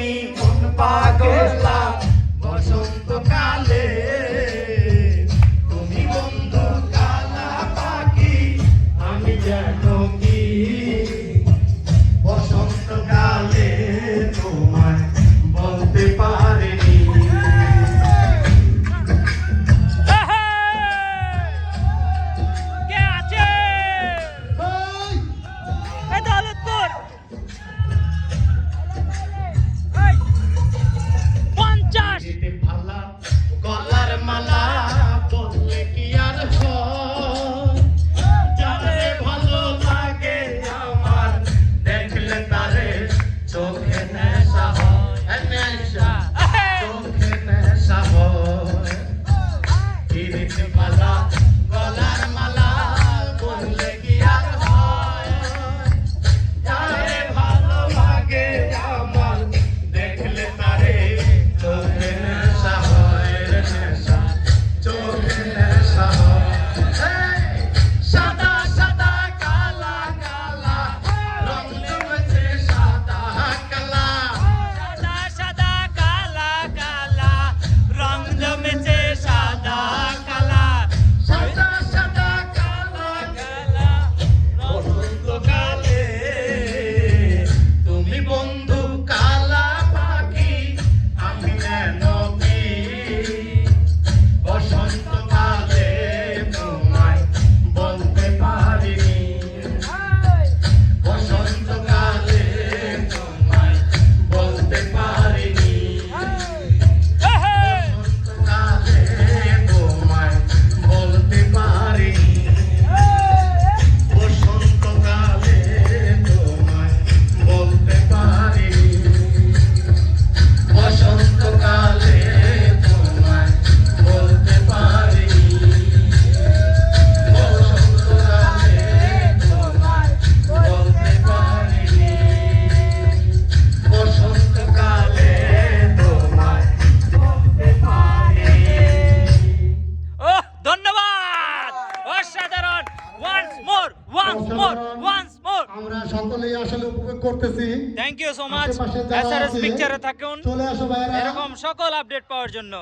me from the parking lot. More once more once more আমরা সকলেই আসলে উপভোগ করতেছি। Thank you so much SRS পিকচারে থাকুন। চলে আসো ভাইরা এরকম সকল আপডেট পাওয়ার জন্য।